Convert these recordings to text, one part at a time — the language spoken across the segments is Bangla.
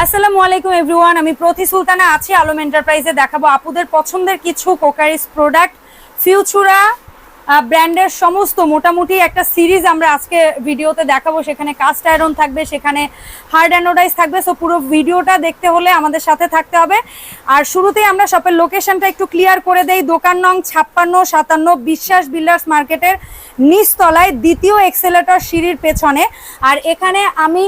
আসসালামু আলাইকুম এভরিওয়ান, আমি প্রতি সুলতানা আছি। আলম এন্টারপ্রাইজে দেখাবো আপুদের পছন্দের কিছু কোকারিস প্রোডাক্ট। ফিউচুরা ব্র্যান্ডের সমস্ত মোটামুটি একটা সিরিজ আমরা আজকে ভিডিওতে দেখাবো। সেখানে কাস্ট আয়রন থাকবে, সেখানে হার্ড অ্যানোডাইজ থাকবে। সো পুরো ভিডিওটা দেখতে হলে আমাদের সাথে থাকতে হবে। আর শুরুতেই আমরা শপের লোকেশনটা একটু ক্লিয়ার করে দেই। দোকান নং ছাপ্পান্ন, সাতান্ন বিশ্বাস বিল্ডার্স মার্কেটের নিচতলায় দ্বিতীয় এক্সেলেটর সিঁড়ির পেছনে। আর এখানে আমি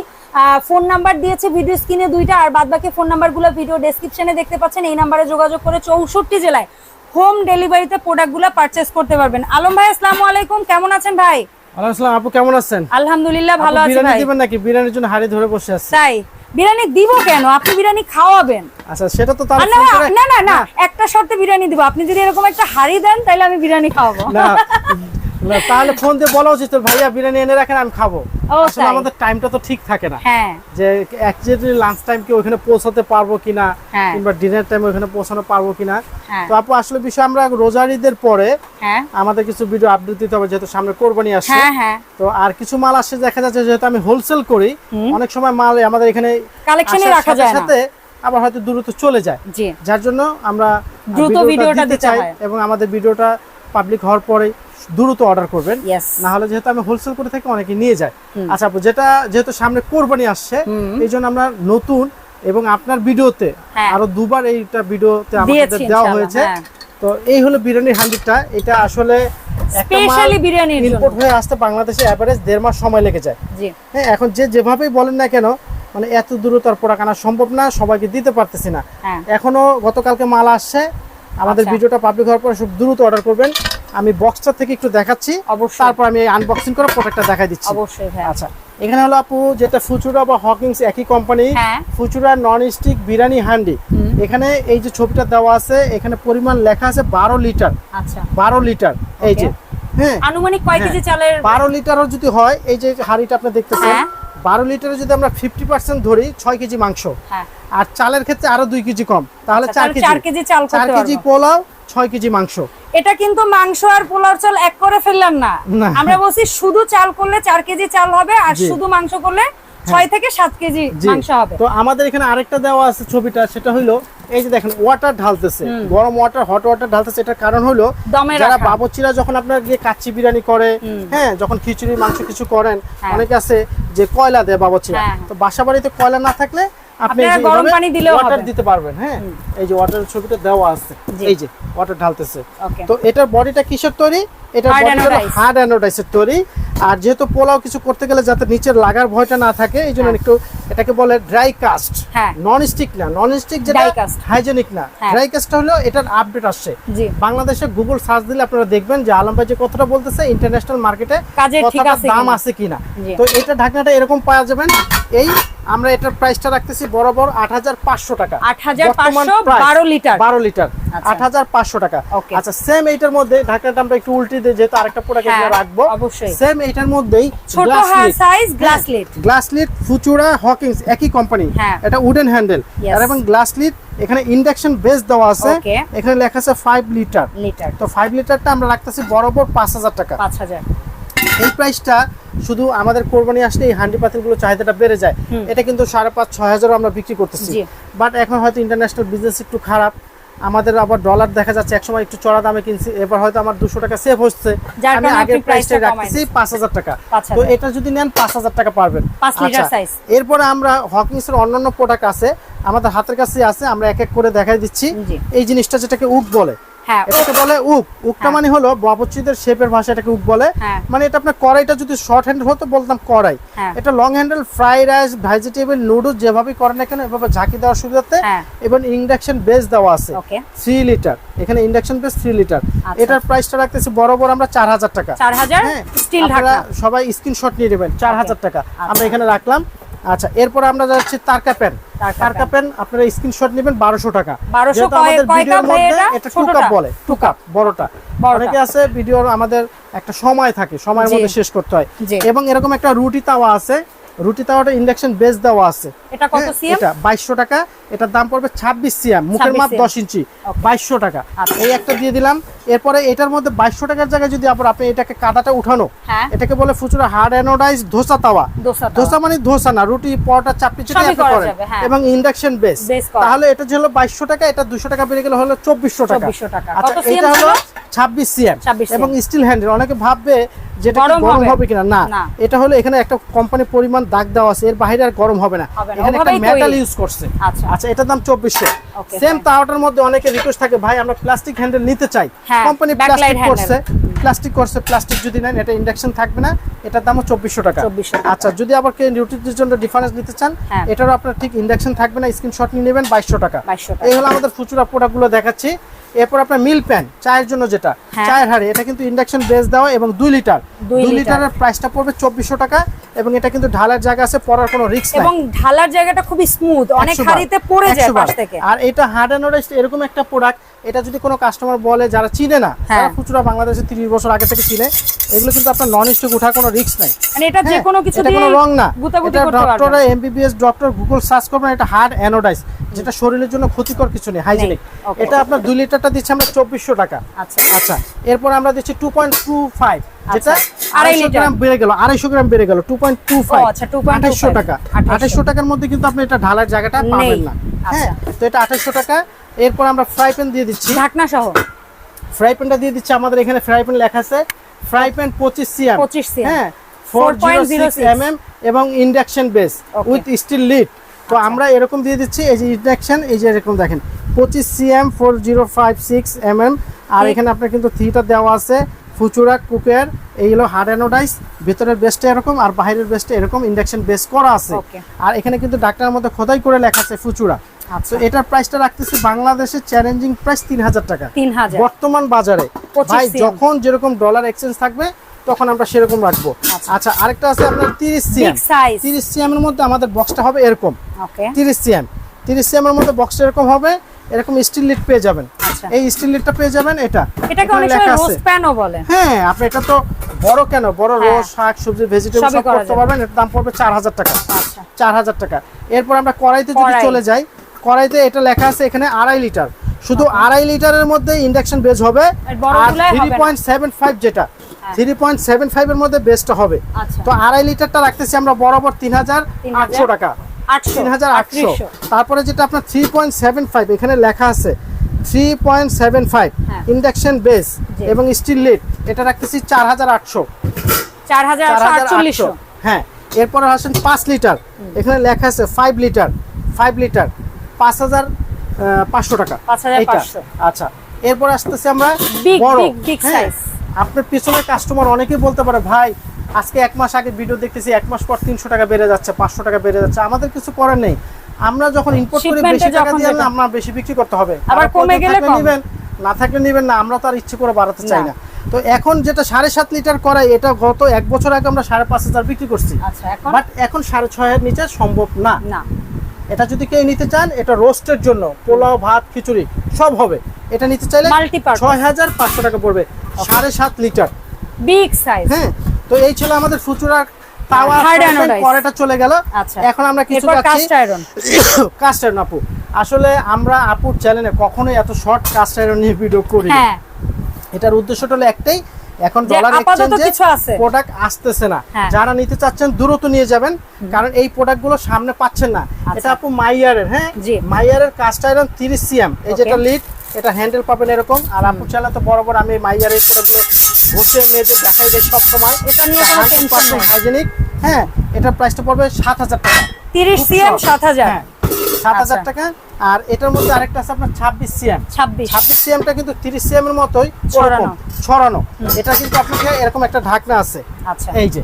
ফোন নাম্বার দিয়েছে ভিডিও স্ক্রিনে দুইটা। আর বাদবাকি ফোন নাম্বারগুলো ভিডিও ডেসক্রিপশনে দেখতে পাচ্ছেন। এই নাম্বারে যোগাযোগ করে চৌষট্টি জেলায় হোম ডেলিভারিতে প্রোডাক্টগুলো পারচেস করতে পারবেন। আলম ভাই আসসালামু আলাইকুম। কেমন আছেন ভাই? আলাইকুম আপু কেমন আছেন? আলহামদুলিল্লাহ ভালো আছি বিরিয়ানি ভাই। দিবেন নাকি? বিরিয়ানির জন্য হাড়ি ধরে বসে আছে। তাই। বিরিয়ানি দিব কেন? আপনি বিরিয়ানি খাওয়াবেন। আচ্ছা সেটা তো তার না না না না। একটা শর্তে বিরিয়ানি দিব। আপনি যদি এরকম একটা হাড়ি দেন তাহলে আমি বিরিয়ানি খাওয়াবো। না না, তাহলে ফোন দিয়ে বলা উচিত ভাইয়া বিরিয়ানি এনে রাখেন আমি খাব। আসলে আমাদের টাইমটা তো ঠিক থাকে না। হ্যাঁ। যে একজাক্টলি লাঞ্চ টাইম কি ওখানে পৌঁছাতে পারব কিনা হ্যাঁ। কিংবা ডিনার টাইম ওখানে পৌঁছানো পারব কিনা। হ্যাঁ। তো আপু আসলে বিষয় আমরা রোজারিদের পরে হ্যাঁ। আমাদের কিছু ভিডিও আপডেট দিতে হবে যেহেতু সামনে কোরবানি আসছে। তো আর কিছু মাল আসছে দেখা যাচ্ছে যেহেতু আমি হোলসেল করি অনেক সময় মাল আমাদের এখানে কালেকশনে রাখা যায় সাথে আবার হয়তো দ্রুত চলে যায়। যার জন্য আমরা দ্রুত ভিডিওটা দিতে চাই এবং আমাদের ভিডিওটা পাবলিক হওয়ার পরে দ্রুত অর্ডার করবেন। না হলে যেহেতু আমি হোলসেল করে থাকি অনেকে নিয়ে যায়। আচ্ছা আপু যেটা যেহেতু সামনে কোরবানি আসছে এই জন্য আমরা নতুন এবং আপনার ভিডিওতে হ্যাঁ। আরও দুবার এইটা ভিডিওতে আমাদের দেওয়া হয়েছে। হ্যাঁ। তো এই হলো বিরিয়ানির হান্ডিটা এটা আসলে স্পেশালি বিরিয়ানির জন্য। ইম্পোর্ট হয়ে আসতে বাংলাদেশে অ্যাভারেজ দেড় মাস সময় লেগে যায়। জি। হ্যাঁ এখন যে যেভাবেই বলেন না কেন মানে এত দূরতার প্রোডাক্ট আনা সম্ভব না সবাইকে দিতে পারতেছি না। হ্যাঁ। এখনও গতকালকে মাল আসছে আমাদের আচ্ছা। ভিডিওটা পাবলিক হওয়ার পরে খুব দ্রুত অর্ডার করবেন। আমি বক্সটা থেকে একটু দেখাচ্ছি। অবশ্যই। তারপর আমি আনবক্সিং করে প্রোডাক্টটা দেখাই দিচ্ছি। অবশ্যই ভাই আচ্ছা এখানে হলো আপু যেটা ফুচুরা বা হকিংস একই কোম্পানি হ্যাঁ। Futura non stick biryani handi এখানে এই যে ছবিটা দেওয়া আছে এখানে পরিমাণ লেখা আছে বারো লিটার। আচ্ছা। বারো লিটার এই যে হ্যাঁ। আনুমানিক কয় হ্যাঁ। কেজি চালের? বারো লিটারও যদি হয় এই যে হাঁড়িটা আপনি দেখতেছেন হ্যাঁ। বারো লিটারে যদি আমরা ফিফটি পার্সেন্ট ধরি ছয় কেজি মাংস। হ্যাঁ। আর চালের ক্ষেত্রে আরও দুই কেজি কম। তাহলে আচ্ছা, চার কেজি চার কেজি। চাল চার কেজি পোলাও ছয় কেজি মাংস। এটা কিন্তু মাংস আর পোলাও চাল এক করে ফেললাম না। আমরা বলছি শুধু চাল করলে চার কেজি চাল হবে আর হ্যাঁ। শুধু মাংস করলে ছয় থেকে সাত কেজি মাংস হবে। তো আমাদের এখানে আরেকটা দেওয়া আছে ছবিটা সেটা হলো এই যে দেখেন ওয়াটার ঢালতেছে। গরম ওয়াটার হট ওয়াটার ঢালতেছে। এটার কারণ হলো যারা রাখা। বাবুচিরা যখন আপনার গিয়ে কাচ্চি বিরিয়ানি করে হ্যাঁ যখন খিচুড়ি মাংস কিছু করেন হ্যাঁ। অনেকে আছে যে কয়লা দেয় বাবুচিরা। হ্যাঁ। তো বাসা বাড়িতে কয়লা না থাকলে আপনি গরম পানি দিলেও ওয়াটার দিতে পারবেন হ্যাঁ? এই যে ওয়াটারের ছবিটা দেওয়া আছে। এই যে ওয়াটার ঢালতেছে। তো এটার বডিটা কিসের তৈরি? এটা। হার্ড অ্যানোডাইসের তৈরি। আর যেহেতু পোলাও কিছু করতে গেলে যাতে নিচের লাগার ভয়টা না থাকে এই জন্য হ্যাঁ। একটু এটাকে বলে ড্রাই কাস্ট হ্যাঁ। নন স্টিক না নন স্টিক যেটা হাইজেনিক না। হ্যাঁ। ড্রাই কাস্টটা হলো এটার আপডেট আসছে। বাংলাদেশে গুগল সার্চ দিলে আপনারা দেখবেন যে আলম ভাই যে কথাটা বলতেছে ইন্টারন্যাশনাল মার্কেটে কতটা আছে দাম আছে কিনা। তো এটা ঢাকনাটা এরকম পাওয়া যাবেন। এই আমরা এটার প্রাইসটা রাখতেছি বরাবর আট হাজার পাঁচশো টাকা। আট হাজার পাঁচশো বারো লিটার। বারো লিটার। আচ্ছা। আট হাজার পাঁচশো টাকা। আচ্ছা সেম এইটার মধ্যে ঢাকনাটা আমরা একটু উল্টে দিয়ে যেহেতু আরেকটা প্রোডাক্ট হ্যাঁ, রাখব অবশ্যই। সেম এইটার মধ্যেই ছোট size glass lid glass lid Futura Hawkins একই কোম্পানি হ্যাঁ। এটা উডেন হ্যান্ডেল. আর এবং গ্লাস লিড এখানে ইন্ডাকশন বেস দেওয়া আছে। এখানে লেখা আছে ফাইভ লিটার লিটার তো ফাইভ লিটারটা আমরা রাখতেছি বরাবর পাঁচ হাজার টাকা। পাঁচ হাজার। এই প্রাইসটা শুধু আমাদের কোরবানি আসলে এই হান্ডি পাতিলগুলো চাহিদাটা বেড়ে যায়। এটা কিন্তু সাড়ে পাঁচ ছয় হাজারও আমরা বিক্রি করতেছি। বাট এখন হয়তো ইন্টারন্যাশনাল বিজনেস একটু খারাপ। আমাদের আবার ডলার দেখা যাচ্ছে একসময় একটু চড়া দামে কিনছি এবার হয়তো আমার দুশো টাকা সেভ হচ্ছে। আমি আগের প্রাইসটা রাখতেছি পাঁচ হাজার টাকা। তো এটা যদি নেন পাঁচ হাজার টাকা পারবেন। আচ্ছা, এরপরে আমরা হকিংস এর অন্যান্য প্রোডাক্ট আছে আমাদের হাতের কাছে আছে আমরা এক এক করে দেখাই দিচ্ছি। এই জিনিসটা যেটাকে উক বলে হ্যাঁ এটাকে বলে উক উকটা মানে হলো বাবুচিদের শেপের ভাষা এটাকে উক বলে। হ্যাঁ। মানে এটা আপনার কড়াইটা যদি শর্ট হ্যান্ডেল হতো বলতাম কড়াই। হ্যাঁ। এটা long handle fry rice vegetable noodles যেভাবে করেন না কেন এভাবে ঝাঁকি দেওয়ার সুবিধাতে। এবং ইন্ডাকশন বেস দেওয়া আছে। থ্রি লিটার এখানে ইন্ডাকশন বেস থ্রি লিটার। এটার প্রাইসটা রাখতেছি বরাবর আমরা চার হাজার টাকা। চার হাজার? স্টিল সবাই স্ক্রিনশট নিয়ে নেবেন। চার হাজার টাকা। আচ্ছা। আমরা এখানে রাখলাম। আচ্ছা এরপর আমরা যাচ্ছি তারকা পেন। তারকা পেন। আপনারা স্ক্রিনশট নেবেন বারোশো টাকা। 1200 যেহেতু কয়- আমাদের ভিডিওর মধ্যে এটা? বলে বড়টা। অনেকে আছে ভিডিওর আমাদের একটা সময় থাকে সময়ের মধ্যে শেষ করতে হয়। এবং এরকম একটা রুটি তাওয়া আছে। রুটি তাওয়াটা ইন্ডাকশন বেস দেওয়া আছে। এটা কত হ্যাঁ, সিএম? এটা বাইশশো টাকা। এটার দাম পড়বে ছাব্বিশ সিএম। মুখের 26 মাপ cm দশ ইঞ্চি। Okay. বাইশশো টাকা। আচ্ছা। এই একটা দিয়ে দিলাম। এরপরে এটার মধ্যে বাইশশো টাকার জায়গায় যদি আবার আপনি এটাকে কাদাটা উঠানো হ্যাঁ। এটাকে বলে ফুচুরা হার্ড অ্যানোডাইজ ধোসা তাওয়া। ধোসা মানে ধোসা না রুটি পরোটা চাপটি চেটে আপনি করেন হ্যাঁ। এবং ইন্ডাকশন বেস তাহলে এটা যে হলো বাইশশো টাকা এটা দুশো টাকা বেড়ে গেলে হলো চব্বিশশো টাকা। আচ্ছা এটা হলো ছাব্বিশ সিএম এবং স্টিল হ্যান্ডেল অনেকে ভাববে যেটা গরম হবে। কিনা? না। না। এটা হলো এখানে একটা কোম্পানি পরিমাণ দাগ দেওয়া আছে এর বাইরে আর গরম হবে না। এখানে একটা মেটাল ইউজ করছে। আচ্ছা। আচ্ছা এটার দাম চব্বিশশো। সেম তাওয়াটার মধ্যে অনেকে রিকোয়েস্ট থাকে ভাই আমরা প্লাস্টিক হ্যান্ডেল নিতে চাই। হ্যাঁ, কোম্পানি backlight প্লাস্টিক handle। করছে প্লাস্টিক করছে প্লাস্টিক যদি নেন এটা ইন্ডাকশন থাকবে না এটার দামও চব্বিশশো টাকা। 2400 আচ্ছা যদি আবার কেউ রুটির জন্য ডিফারেন্স নিতে চান হ্যাঁ। এটারও আপনার ঠিক ইন্ডাকশন থাকবে না স্ক্রিনশট নিয়ে নেবেন বাইশশো টাকা। 2200 টাকা। এই হলো আমাদের ফুচুরা প্রোডাক্টগুলো দেখাচ্ছি। এরপর আপনার মিল প্যান চায়ের জন্য যেটা। হ্যাঁ। চায়ের হাড়ি এটা কিন্তু ইন্ডাকশন বেস দেওয়া এবং দুই লিটার দুই লিটারের প্রাইসটা পড়বে চব্বিশশো টাকা এবং এটা কিন্তু ঢালার জায়গা আছে পড়ার কোনো রিস্ক নাই। এবং ঢালার জায়গাটা খুবই স্মুথ অনেক হাড়িতে পড়ে যায় পাশ থেকে। আর এটা হার্ড অ্যান্ড এরকম একটা প্রোডাক্ট এটা যদি কোনো কাস্টমার বলে যারা চিনে না হ্যাঁ। যারা খুচরা বাংলাদেশে তিরিশ বছর আগে থেকে চিনে এগুলো কিন্তু আপনার নন স্টিক ওঠার কোনো রিস্ক নাই। মানে এটা যে হ্যাঁ, কোনো কিছু দিয়ে কোনো রং না। এটা doctor MBBS doctor Google search করবেন এটা হার্ড অ্যানোডাইজ যেটা শরীরের জন্য ক্ষতিকর কিছু নেই হাইজেনিক এটা আপনার দুই লিটারটা দিচ্ছি আমরা চব্বিশশো টাকা। আচ্ছা। আচ্ছা এরপর আমরা দিচ্ছি টু পয়েন্ট টু ফাইভ যেটা আচ্ছা, আড়াই আড়াইশো লিটার। গ্রাম বেড়ে গেল আড়াইশো গ্রাম বেড়ে গেল টু পয়েন্ট টু ফাইভ আচ্ছা, 2.25 আঠাইশশো টাকা। 2800 আঠাইশশো টাকার মধ্যে কিন্তু আপনি এটা ঢালার জায়গাটা পাবেন না। হ্যাঁ আচ্ছা। তো এটা আঠাইশশো টাকা। এরপর আমরা ফ্রাই প্যান দিয়ে দিচ্ছি। ঢাকনা সহ। ফ্রাই প্যানটা দিয়ে দিচ্ছি আমাদের এখানে ফ্রাই প্যান লেখা আছে। ফ্রাই প্যান পঁচিশ সিএম। 25 cm হ্যাঁ ফোর জিরো সিক্স 4.06 এমএম এবং induction base with steel lid তো আমরা এরকম দিয়ে দিচ্ছি এই যে ইন্ডাকশন এই যে এরকম দেখেন পঁচিশ cm four zero five six mm আর এখানে আপনার কিন্তু থ্রিটা দেওয়া আছে ফুচুরা কুকার এইগুলো হার্ড অ্যানোডাইস ভিতরের বেসটা এরকম আর বাইরের বেসটা এরকম ইন্ডাকশন বেস করা আছে। আর এখানে কিন্তু ডাক্তারের মধ্যে খোদাই করে লেখা আছে ফুচুরা। আচ্ছা তো এটার প্রাইসটা রাখতেছি বাংলাদেশের চ্যালেঞ্জিং প্রাইস তিন হাজার টাকা বর্তমান বাজারে। ভাই যখন যেরকম ডলার এক্সচেঞ্জ থাকবে তখন আমরা সেরকম রাখব। আচ্ছা। আচ্ছা আরেকটা আছে আপনার তিরিশ সিএম তিরিশ সিএম এর মধ্যে আমাদের বক্সটা হবে এরকম। ওকে তিরিশ সিএম তিরিশ সিএম এর মধ্যে বক্সটা এরকম হবে এরকম স্টিল লিড পেয়ে যাবেন। আচ্ছা। এই স্টিল লিডটা পেয়ে যাবেন এটা। এটাকে অনেক সময় রোস্ট প্যানও বলে। হ্যাঁ আপনি এটা তো বড় কেন? বড় হ্যাঁ। রোজ শাক সবজি ভেজিটেবল সব করতে পারবেন এর দাম পড়বে চার হাজার টাকা। আচ্ছা। চার হাজার টাকা। এরপর আমরা কড়াইতে যদি চলে যাই কড়াইতে এটা লেখা আছে এখানে আড়াই লিটার। শুধু আড়াই লিটারের মধ্যে ইন্ডাকশন বেজ হবে। আর থ্রি। পয়েন্ট সেভেন ফাইভ যেটা। থ্রি পয়েন্ট সেভেন ফাইভ এর মধ্যে বেস্টটা হবে। আচ্ছা। তো আড়াই লিটারটা রাখতেছি আমরা বরাবর তিন হাজার আটশো টাকা। তিন হাজার আটশো। 3800 তারপরে যেটা আপনার থ্রি পয়েন্ট সেভেন ফাইভ এখানে লেখা আছে। Three point seven five. Induction base এবং স্টিল লিড এটা রাখতেছি চার হাজার আটশো চার হাজার আটশো হ্যাঁ। এরপরে আসেন পাঁচ লিটার। এখানে লেখা আছে ফাইভ লিটার ফাইভ লিটার পাঁচ হাজার পাঁচশো টাকা। আচ্ছা এরপর আসতেছি আমরা বড়। হ্যাঁ। আপনার পিছনের কাস্টমার অনেকেই বলতে পারে ভাই আজকে এক মাস আগে ভিডিও দেখতেছি এক মাস পর তিনশো টাকা বেড়ে যাচ্ছে পাঁচশো টাকা বেড়ে যাচ্ছে। আমাদের কিছু করার নেই। আমরা যখন ইম্পোর্ট করি বেশি টাকা দিয়ে আমরা বেশি বিক্রি করতে হবে। আবার কমে গেলে। নিবেন না থাকলে নিবেন না আমরা তো আর ইচ্ছে করে বাড়াতে চাই না। তো এখন যেটা সাড়ে সাত লিটার করাই এটা গত এক বছর আগে আমরা সাড়ে পাঁচ হাজার বিক্রি করছি। আচ্ছা এখন? বাট এখন সাড়ে ছয়ের নিচে সম্ভব না। না। এটা যদি কেউ নিতে চান এটা রোস্টের জন্য পোলাও ভাত খিচুড়ি সব হবে। এটা নিতে চাইলে ছয় হাজার পাঁচশো টাকা পড়বে সাড়ে সাত লিটার। বিগ সাইজ হ্যাঁ তো এই ছিল আমাদের তাওয়া। কড়াইটা চলে গেল। আচ্ছা। এখন আমরা কিছু কাস্ট আয়রন কাস্ট আয়রন আপু। আসলে আমরা আপুর চ্যানেলে কখনোই এত শর্ট কাস্ট আয়রন নিয়ে ভিডিও করি না। হ্যাঁ। এটার উদ্দেশ্যটা হলো একটাই এখন ডলার এক্সচেঞ্জে প্রোডাক্ট আসতেছে না। হ্যাঁ। যারা নিতে চাচ্ছেন দ্রুত নিয়ে যাবেন। কারণ এই প্রোডাক্টগুলো সামনে পাচ্ছেন না। আচ্ছা। এটা আপু মাইয়ারের হ্যাঁ? জি। মাইয়ারের কাস্ট আয়রন তিরিশ সিএম এই. যেটা লিড এটা হ্যান্ডেল পাবেন এরকম। আর আপু চালা তো বরাবর আমি মাইয়ারের প্রোডাক্টগুলো বসে মেয়েদের দেখাই দেয় সব সময় এটা নিয়ে কোনো টেনশন নেই। হাইজেনিক হ্যাঁ এটার প্রাইসটা পড়বে সাত হাজার টাকা। তিরিশ খুব সিএম সহজ। সাত হাজার। হ্যাঁ। সাত হাজার আচ্ছা। টাকা। আর এটার মধ্যে আরেকটা আছে আপনার ছাব্বিশ সিএম। ছাব্বিশ। ছাব্বিশ সিএমটা কিন্তু তিরিশ সিএম এর মতোই ছড়ানো। ছড়ানো। এটা কিন্তু আপনাকে এরকম একটা ঢাকনা আছে। আচ্ছা। এই যে।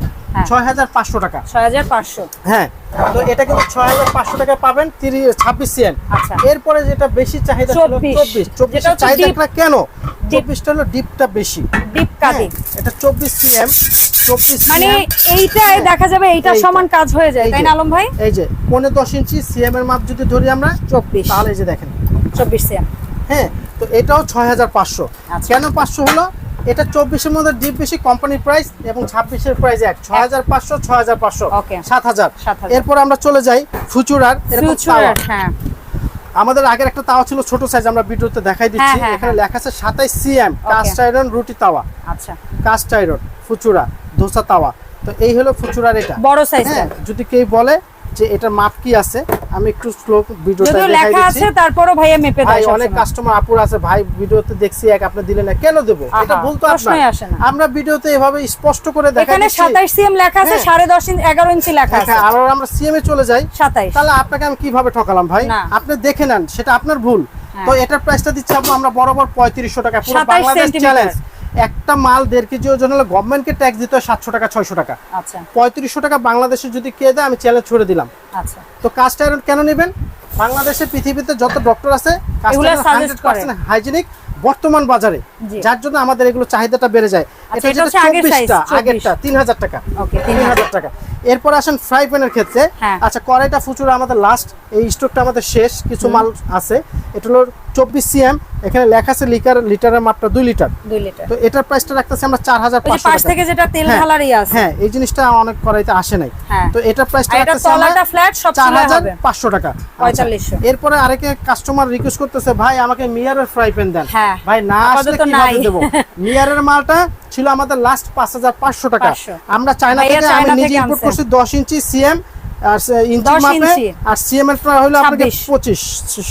ছয় হাজার পাঁচশো টাকা। ছয় হাজার পাঁচশো। হ্যাঁ তো এটা কিন্তু ছয় হাজার পাঁচশো টাকা পাবেন তিরিশ ছাব্বিশ আচ্ছা। এরপরে যেটা বেশি চাহিদা ছিল 24 চব্বিশ। চব্বিশ যেটা হচ্ছে চাহিদাটা কেন? চব্বিশটা হলো ডিপটা বেশি। ডিপ হ্যাঁ, এটা চব্বিশ সিএম মানে এইটাই দেখা যাবে এইটা। সমান কাজ হয়ে যায় তাই না আলম ভাই? এই যে পনেরো দশ ইঞ্চি সিএম এর মাপ যদি ধরি আমরা চব্বিশ। তাহলে এই যে দেখেন। চব্বিশ সিএম হ্যাঁ তো এটাও ছয় হাজার পাঁচশো। আচ্ছা। কেন পাঁচশো হলো? এটা চব্বিশের মধ্যে ডিপ বেশি কোম্পানির প্রাইস এবং ছাব্বিশের প্রাইস এক ছয় হাজার পাঁচশো ছয় হাজার পাঁচশো সাত হাজার। এরপর আমরা চলে যাই ফুচুরার। হ্যাঁ। আমাদের আগের একটা তাওয়া ছিল ছোট সাইজ আমরা ভিডিওতে দেখাই দিচ্ছি। হ্যাঁ, হ্যাঁ, এখানে হ্যাঁ। লেখা আছে সাতাইশ সিএম কাস্ট আয়রন রুটি তাওয়া। আচ্ছা। কাস্ট আয়রন ফুচুরা ধোসা তাওয়া। তো এই হলো ফুচুরার এটা। বড় সাইজ হ্যাঁ যদি কেউ বলে যে এটার মাপ কি আছে? আমি একটু স্লো ভিডিওটা দেখাই লেখা দিচ্ছি। আছে তারপরও ভাইয়া মেপে ভাই দেয় অনেক কাস্টমার আপুর আছে। ভাই ভিডিওতে দেখছি এক আপনি দিলেন না কেন দেবো? এটা ভুল তো আপনার। আমরা ভিডিওতে এভাবে স্পষ্ট করে দেখাই এখানে দিচ্ছি। সাতাইশ সিএম লেখা আছে হ্যাঁ। সাড়ে দশ ইঞ্চি এগারো ইঞ্চি লেখা আছে। হ্যাঁ, আর আমরা সিএম এ চলে যাই। সাতাইশ। তাহলে আপনাকে আমি কীভাবে ঠকালাম ভাই? আপনি দেখে নেন সেটা আপনার ভুল। হ্যাঁ। তো এটার প্রাইসটা দিচ্ছি আমরা বরাবর পঁয়ত্রিশশো টাকা পুরো বাংলাদেশ চ্যালেঞ্জ একটা মাল দেড় কেজি ওজন হলে গভর্নমেন্টকে ট্যাক্স দিতে হয় সাতশো টাকা ছয়শো টাকা। আচ্ছা। পঁয়ত্রিশশো টাকা বাংলাদেশে যদি কে দেয় আমি চ্যালেঞ্জ ছড়ে দিলাম। আচ্ছা। তো কাস্ট আয়রন কেন নেবেন? বাংলাদেশে পৃথিবীতে যত ডক্টর আছে। হাইজিনিক বর্তমান বাজারে। যার জন্য আমাদের এগুলো চাহিদাটা বেড়ে যায়। আচ্ছা, এটা এটা যেটা চব্বিশটা আগেরটা তিন হাজার টাকা। তিন হাজার টাকা। এরপর আসেন ফ্রাই প্যানের ক্ষেত্রে। হ্যাঁ। আচ্ছা কড়াইটা ফুচুরা আমাদের লাস্ট এই স্টকটা আমাদের শেষ কিছু মাল আছে। এটা হলো চব্বিশ সিএম এখানে লেখা আছে লিটার লিটারের মাপটা দুই লিটার। দুই লিটার। তো এটার প্রাইসটা রাখতেছি আমরা চার হাজার থেকে যেটা তেল হ্যাঁ, ঢালারই আছে। হ্যাঁ এই জিনিসটা অনেক কড়াইতে আসে নাই। হ্যাঁ। তো এটার প্রাইসটা আর এটা রাখতেছি আমরা ফ্ল্যাট সব চার হাজার পাঁচশো টাকা। আচ্ছা, 4500 এরপরে আরেকে কাস্টমার রিকোয়েস্ট করতেছে ভাই আমাকে মিয়ারের ফ্রাই প্যান দেন। হ্যাঁ। ভাই না আসলে কীভাবে দেবো? মিয়ারের মালটা ছিল আমাদের লাস্ট পাঁচ হাজার পাঁচশো টাকা। আমরা চায়না থেকে আমি নিজে ইম্পোর্ট করছি দশ ইঞ্চি সিএম আর ইঞ্চি মাপে আর সিএম এর হলো আপনাকে 26 পঁচিশ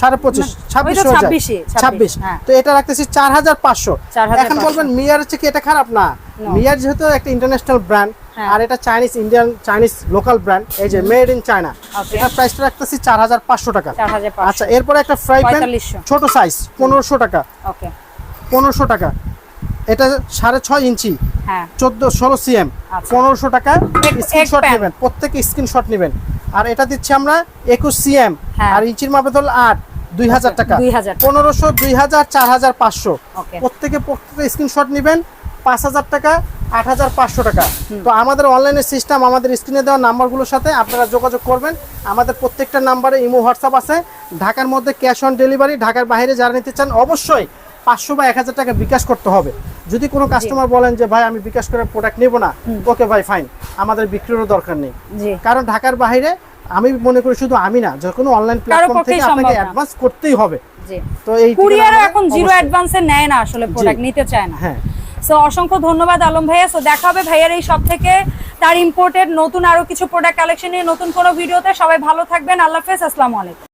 সাড়ে পঁচিশ ছাব্বিশ হয়ে যায়। 26 26, ছাব্বিশ। হ্যাঁ। তো এটা রাখতেছি চার হাজার পাঁচশো। 4,500 এখন বলবেন মিয়ার হচ্ছে কি এটা খারাপ? না। মিয়ার যেহেতু একটা ইন্টারন্যাশনাল ব্র্যান্ড। আর এটা Chinese Indian Chinese local brand এই যে মেড ইন চায়না. এটা প্রাইসটা রাখতেছি চার হাজার পাঁচশো টাকা। আচ্ছা এরপরে একটা ফ্রাই প্যান ছোট সাইজ পনেরোশো টাকা। ওকে পনেরোশো টাকা। এটা সাড়ে ছয় ইঞ্চি হ্যাঁ। চোদ্দ ষোলো সিএম আচ্ছা। পনেরোশো টাকা স্ক্রিনশট নেবেন প্রত্যেকে স্ক্রিনশট নেবেন। আর এটা দিচ্ছি আমরা একুশ সিএম হ্যাঁ। আর ইঞ্চির মাপে ধরল আট দুই হাজার টাকা। পনেরোশো দুই হাজার চার হাজার পাঁচশো। প্রত্যেকে প্রত্যেকে স্ক্রিনশট নেবেন পাঁচ হাজার টাকা আট হাজার পাঁচশো টাকা। তো আমাদের অনলাইনের সিস্টেম আমাদের স্ক্রিনে দেওয়া নাম্বারগুলোর সাথে আপনারা যোগাযোগ করবেন। আমাদের প্রত্যেকটা নাম্বারে ইমো হোয়াটসঅ্যাপ আছে। ঢাকার মধ্যে ক্যাশ অন ডেলিভারি ঢাকার বাইরে যারা নিতে চান অবশ্যই পাঁচশো বা এক হাজার টাকা বিকাশ করতে হবে। যদি কোনো কাস্টমার বলেন যে ভাই আমি বিকাশ করে প্রোডাক্ট নেব না। ওকে ভাই ফাইন আমাদের বিক্রিরও দরকার নেই। কারণ ঢাকার বাইরে আমি মনে করি শুধু আমি না যে কোনো অনলাইন প্ল্যাটফর্ম থেকে আপনাকে অ্যাডভান্স করতেই হবে। তো এই কুরিয়ারও এখন জিরো। অ্যাডভান্সে নেয় না আসলে প্রোডাক্ট নিতে চায় না। হ্যাঁ। সো অসংখ্য ধন্যবাদ আলম ভাইয়া। সো দেখা হবে ভাইয়ার এই সব থেকে তার ইম্পোর্টেড নতুন আরও কিছু প্রোডাক্ট কালেকশন নিয়ে নতুন কোনো ভিডিওতে। সবাই ভালো থাকবেন। আল্লাহ হাফেজ। আসসালামু আলাইকুম।